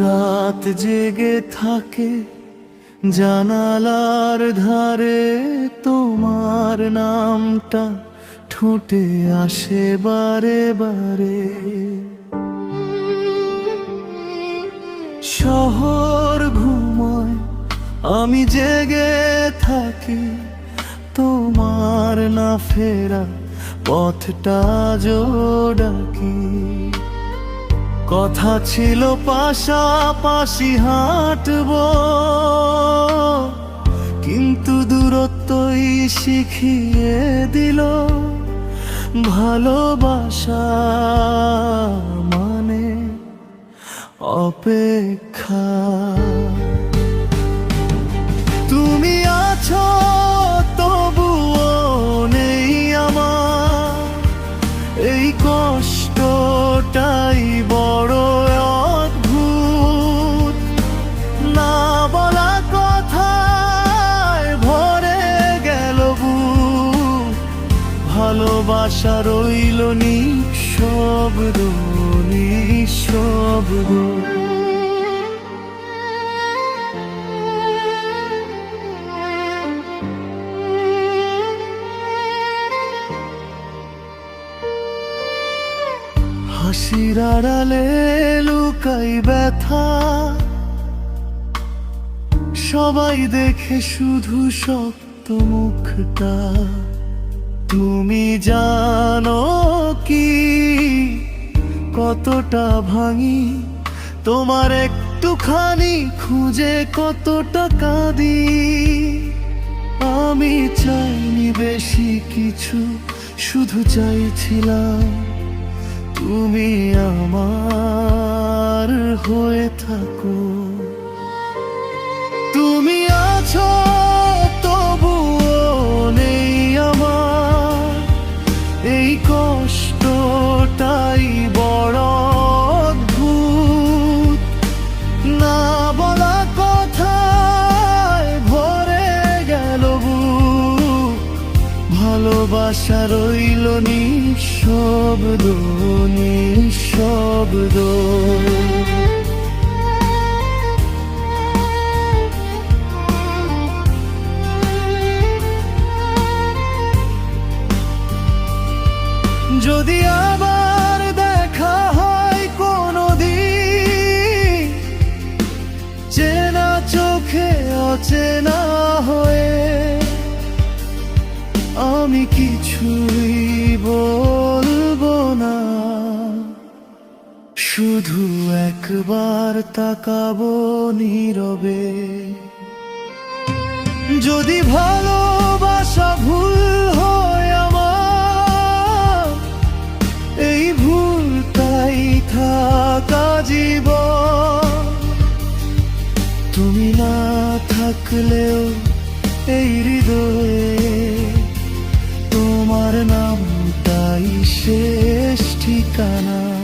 রাত জেগে থাকে জানালার ধারে তোমার নামটা ঠোঁটে আসে বারে বারে। শহর ঘুমায়, আমি জেগে থাকি, তোমার না ফেরা পথটা জোড়াকি কথা ছিল পাশাপাশি হাঁটব। কিন্তু দূরত্বই শিখিয়ে দিল ভালোবাসা মানে অপেক্ষা। ভালোবাসা রইল নিঃশব্দ নিঃশব্দ। হাসির আড়ালে লুকাই ব্যথা সবাই দেখে শুধু শক্ত মুখটা। তুমি জানো কি? কতটা ভাঙি? তোমার একটুখানি খুঁজে কতটা কাঁদি? আমি চাইনি বেশি কিছু, শুধু চাইছিলাম তুমি আমার হয়ে থাকো। তুমি আছো ভালোবাসা রইল নি নিঃশব্দ নিঃশব্দ। যদি আবার আমি কিছুই বলব না। শুধু একবার তাকাবো নীরবে। যদি ভালোবাসা ভুল হয় আমার, এই ভুলটাই থাকা জীবন। তুমি না থাকলেও এই হৃদয়ে শেষ ঠিকানা।